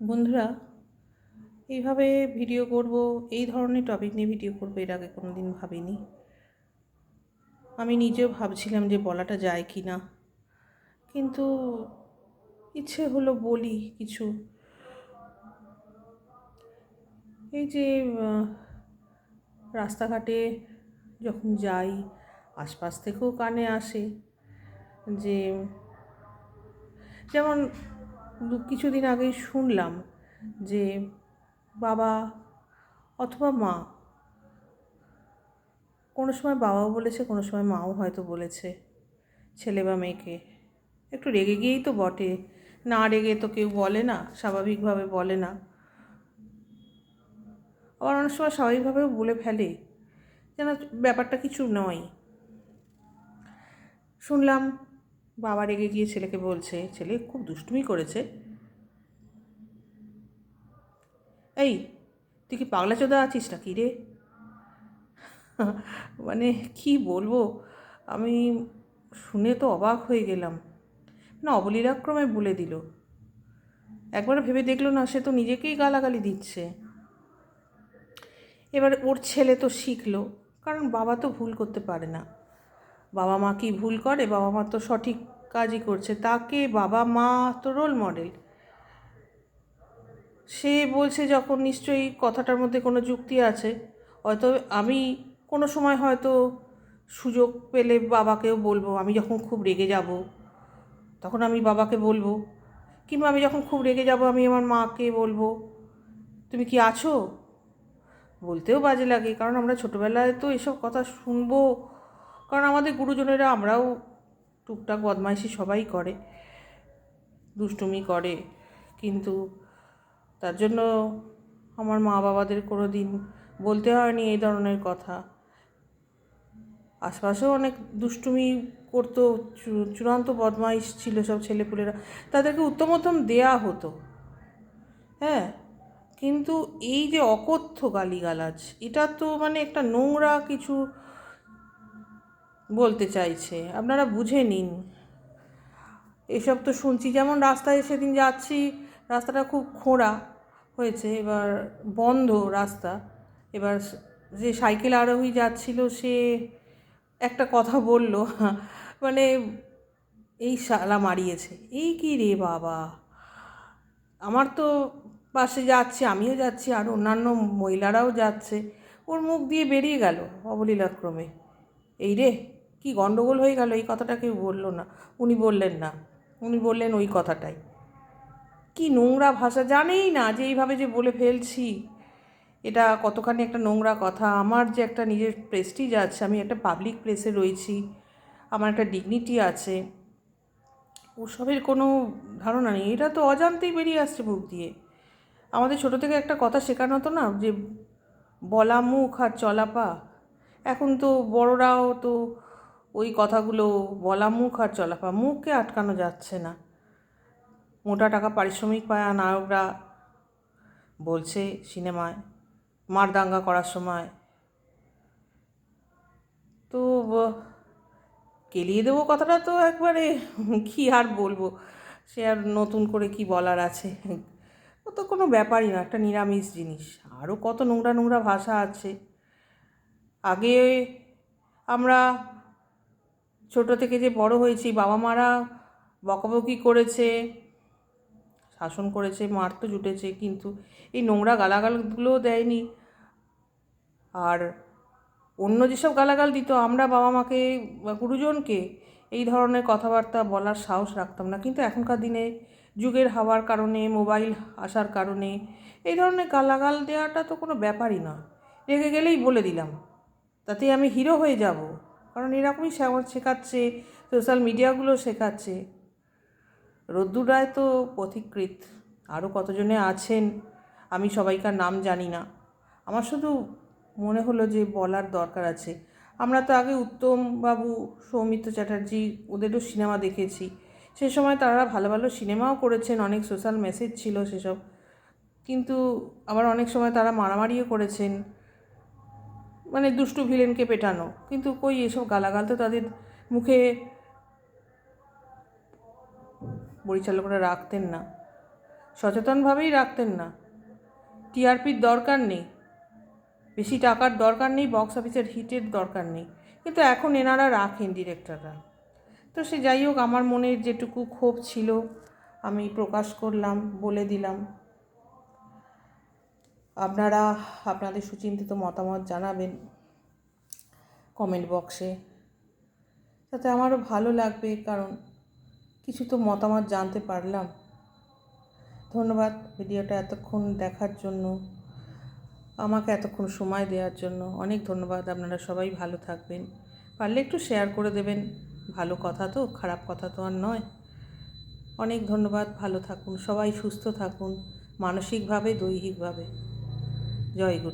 বন্ধুরা, এইভাবে ভিডিও করব, এই ধরনের টপিক নিয়ে ভিডিও করব, এর আগে কোনো দিন ভাবিনি। আমি নিজেও ভাবছিলাম যে বলাটা যায় কি না, কিন্তু ইচ্ছে হলো বলি কিছু। এই যে রাস্তাঘাটে যখন যাই, আশপাশ থেকেও কানে আসে যে, যেমন কিছুদিন আগেই শুনলাম যে বাবা অথবা মা, কোনো সময় বাবাও বলেছে, কোনো সময় মাও হয়তো বলেছে, ছেলে বা মেয়েকে। একটু রেগে গিয়েই তো বটে। না রেগে তো কেউ বলে না, স্বাভাবিকভাবে বলে না। আবার অনেক সময় স্বাভাবিকভাবেও বলে ফেলে, যেন ব্যাপারটা কিছু নয়। শুনলাম বাবা রেগে গিয়ে ছেলেকে বলছে, ছেলে খুব দুষ্টুমি করেছে। এই, তুই কি পাগলা চোদা আছিস না কি রে? মানে কি বলব, আমি শুনে তো অবাক হয়ে গেলাম। না অবলীলাক্রমে বলে দিল। একবার ভেবে দেখল না, সে তো নিজেকেই গালাগালি দিচ্ছে। এবার ওর ছেলে তো শিখলো, কারণ বাবা তো ভুল করতে পারে না। বাবা মা কি ভুল করে? বাবা মা তো সঠিক কাজই করছে। তাকে বাবা মা তো রোল মডেল সে বলছে যখন নিশ্চয়ই কথাটার মধ্যে কোনো যুক্তি আছে, হয়তো আমি কোনো সময় হয়তো সুযোগ পেলে বাবাকেও বলব, আমি যখন খুব রেগে যাব, তখন আমি বাবাকে বলব। কিংবা আমি যখন খুব রেগে যাব, আমি আমার মাকে বলব, তুমি কি আছো? বলতেও বাজে লাগে, কারণ আমরা ছোটোবেলায় তো এসব কথা শুনব। কারণ আমাদের গুরুজনেরা আমরাও টুকটাক বদমাইশি সবাই করে, দুষ্টুমি করে, কিন্তু তার জন্য আমার মা বাবাদের কোনো দিন বলতে হয়নি এই ধরনের কথা। আশপাশেও অনেক দুষ্টুমি করতো চূড়ান্ত বদমাইশ ছিল সব ছেলেপুলেরা। তাদেরকে উত্তম উত্তম দেয়া হতো। হ্যাঁ কিন্তু এই যে অকথ্য গালিগালাজ, এটা তো মানে একটা নোংরা কিছু বলতে চাইছে। আপনারা বুঝে নিন। এসব তো শুনছি, যেমন রাস্তায় সেদিন যাচ্ছি, রাস্তাটা খুব খোঁড়া হয়েছে, এবার বন্ধ রাস্তা। এবার যে সাইকেল আরোহী যাচ্ছিল, সে একটা কথা বলল মানে এই শালা মারিয়েছে। এই কি রে বাবা? আমার তো পাশে যাচ্ছে, আমিও যাচ্ছি, আর অন্যান্য মহিলারাও যাচ্ছে। ওর মুখ দিয়ে বেরিয়ে গেল অবলীলাক্রমে। এই রে কি গন্ডগোল হয়ে গেল? এই কথাটা কেউ বলল না। উনি বললেন না। উনি বললেন ওই কথাটাই। কি নোংরা ভাষা, জানেই না যে এইভাবে যে বলে ফেলছি। এটা কতখানি একটা নোংরা কথা। আমার যে একটা নিজের প্রেস্টিজ আছে, আমি একটা পাবলিক প্লেসে রয়েছি, আমার একটা ডিগনিটি আছে, ওসবের কোনো ধারণা নেই। এটা তো অজান্তেই বেরিয়ে আসছে মুখ দিয়ে। আমাদের ছোটো থেকে একটা কথা শেখানো হতো না যে বলা মুখ আর চলা পা। এখন তো বড়রাও তো ওই কথাগুলো বলা মুখ আর চলাফা মুখকে আটকানো যাচ্ছে না। মোটা টাকা পারিশ্রমিক পায় নায়করা বলছে সিনেমায় মারদাঙ্গা করার সময়। তো কেলিয়ে দেবো কথাটা তো একবারে, কি আর বলব? সে আর নতুন করে কি বলার আছে? ও তো কোনো ব্যাপারই না, একটা নিরামিষ জিনিস। আরও কত নোংরা নোংরা ভাষা আছে। আগে আমরা ছোট থেকে যে বড় হয়েছি, বাবা মারা বকাবকি করেছে, শাসন করেছে, মার তো জুটেছে, কিন্তু এই নোংরা গালাগালগুলোও দেয়নি। আর অন্য যেসব গালাগাল দিত, আমরা বাবা মাকে বা গুরুজনকে এই ধরনের কথাবার্তা বলার সাহস রাখতাম না। কিন্তু এখনকার দিনে যুগের হাওয়ার কারণে, মোবাইল আসার কারণে এই ধরনের গালাগাল দেওয়াটা তো কোনো ব্যাপারই নয় রেগে গেলেই বলে দিলাম, তাতে আমি হিরো হয়ে যাব। কারণ এরকমই শেখাচ্ছে সোশ্যাল মিডিয়াগুলো শেখাচ্ছে। রদ্দুর রায় তো পথিকৃত আরও কতজনে আছেন আমি সবাইকার নাম জানি না। আমার শুধু মনে হলো যে বলার দরকার আছে। আমরা তো আগে উত্তম বাবু সৌমিত্র চ্যাটার্জি ওদেরও সিনেমা দেখেছি। সে সময় তারা ভালো ভালো সিনেমাও করেছেন, অনেক সোশ্যাল মেসেজ ছিল সেসব। কিন্তু আবার অনেক সময় তারা মারামারিও করেছেন। মানে দুষ্টু ভিলেনকে পেটানো। কিন্তু কই এসব গালাগাল তো তাদের মুখে পরিচালকরা রাখতেন না। সচেতনভাবেই রাখতেন না। টিআরপির দরকার নেই। বেশি টাকার দরকার নেই, বক্স অফিসের হিটের দরকার নেই। কিন্তু এখন এনারা রাখেন ডিরেক্টররা। তো সে যাই হোক, আমার মনের যেটুকু ক্ষোভ ছিল, আমি প্রকাশ করলাম, বলে দিলাম। আপনারা, আপনাদের সুচিন্তিত মতামত জানাবেন কমেন্ট বক্সে তাতে আমারও ভালো লাগবে, কারণ কিছু তো মতামত জানতে পারলাম। ধন্যবাদ ভিডিওটা এতক্ষণ দেখার জন্য, আমাকে এতক্ষণ সময় দেওয়ার জন্য। অনেক ধন্যবাদ, আপনারা সবাই ভালো থাকবেন। পারলে একটু শেয়ার করে দেবেন, ভালো কথা তো, খারাপ কথা তো আর নয়। অনেক ধন্যবাদ, ভালো থাকুন, সবাই সুস্থ থাকুন, মানসিকভাবে, দৈহিকভাবে। জয় গুরু।